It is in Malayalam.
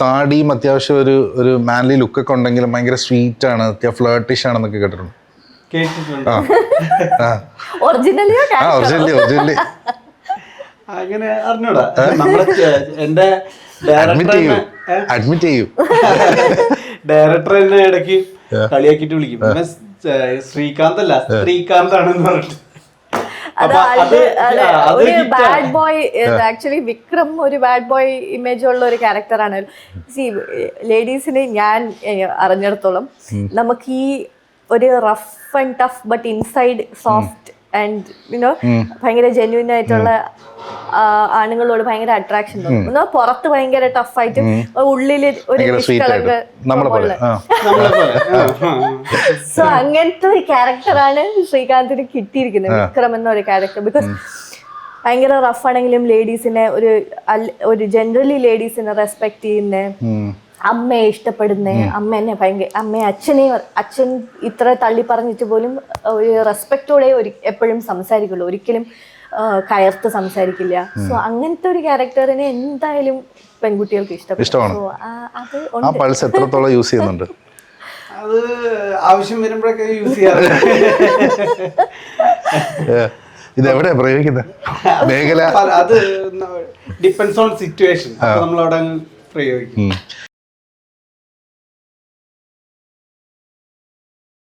താടിയും അത്യാവശ്യം ഒരു ഒരു മാൻലി ലുക്കൊക്കെ ഉണ്ടെങ്കിലും ഭയങ്കര സ്വീറ്റ് ആണ് അത്യാവശ്യം ഫ്ലേട്ടിഷ് ആണെന്നൊക്കെ കേട്ടിട്ടുണ്ട്. ഒറിജിനലി ഒറിജിനലി അങ്ങനെ അറിഞ്ഞൂടാ. നമ്മളെ എന്റെ അഡ്മിറ്റ് ചെയ്യൂ. ഡയറക്ടർ അഡ്മിറ്റ് ചെയ്യൂ. ഡയറക്ടർ എന്നെ ഇടയ്ക്ക് കളിയാക്കിട്ട് വിളിക്കും. ശ്രീകാന്ത് അല്ല ശ്രീകാന്ത് ആണെന്ന് പറഞ്ഞിട്ട് അത് അപ്പൊ അത് അത് ആ, അത് ഒരു ബാഡ് ബോയ് ആക്ച്വലി വിക്രം ഒരു ബാഡ് ബോയ് ഇമേജ് ഉള്ള ഒരു ക്യാരക്ടറാണ് സി ലേഡീസിന് ഞാൻ അറിഞ്ഞിടത്തോളം നമുക്ക് ഈ ഒരു rough and tough but inside soft and you know ഭയങ്കര ജെന്യൂൻ ആയിട്ടുള്ള ആണുങ്ങളോട് ഭയങ്കര അട്രാക്ഷൻ തോന്നും. എന്നാ പുറത്ത് ഭയങ്കര ടഫായിട്ട് ഉള്ളിൽ ഒരു. സോ അങ്ങനത്തെ ഒരു ക്യാരക്ടറാണ് ശ്രീകാന്തിന് കിട്ടിയിരിക്കുന്നത്. വിക്രം എന്ന ഒരു ക്യാരക്ടർ ബിക്കോസ് ഭയങ്കര റഫ് ആണെങ്കിലും ലേഡീസിനെ ഒരു ഒരു ജനറലി ലേഡീസിനെ റെസ്പെക്ട് ചെയ്യുന്ന. അമ്മയെ ഇഷ്ടപ്പെടുന്ന അമ്മേനെ ഭയങ്കര അമ്മയെ അച്ഛനെ അച്ഛൻ ഇത്ര തള്ളി പറഞ്ഞിട്ട് പോലും ഒരു റെസ്പെക്റ്റോടെ ഒരു എപ്പോഴും സംസാരിക്കുള്ളൂ. ഒരിക്കലും കയർത്ത് സംസാരിക്കില്ല. സോ അങ്ങനത്തെ ഒരു ക്യാരക്ടറിനെ എന്തായാലും പെൺകുട്ടികൾക്ക് ഇഷ്ടപ്പെടും. ഇഷ്ടമാണ്. ആ- പൾസ് എത്രത്തോളം യൂസ് ചെയ്യുന്നുണ്ട്? അത് ആവശ്യം വരുമ്പോഴൊക്കെ യൂസ് ചെയ്യാറ്. ഇത് എവിടെ പ്രയോഗിക്കുന്നത് മേഖല? അത് ഡിപ്പെൻസ് ഓൺ സിറ്റുവേഷൻ നമ്മളവിടെ നമ്മൾ അവിടെ പ്രയോഗിക്കും.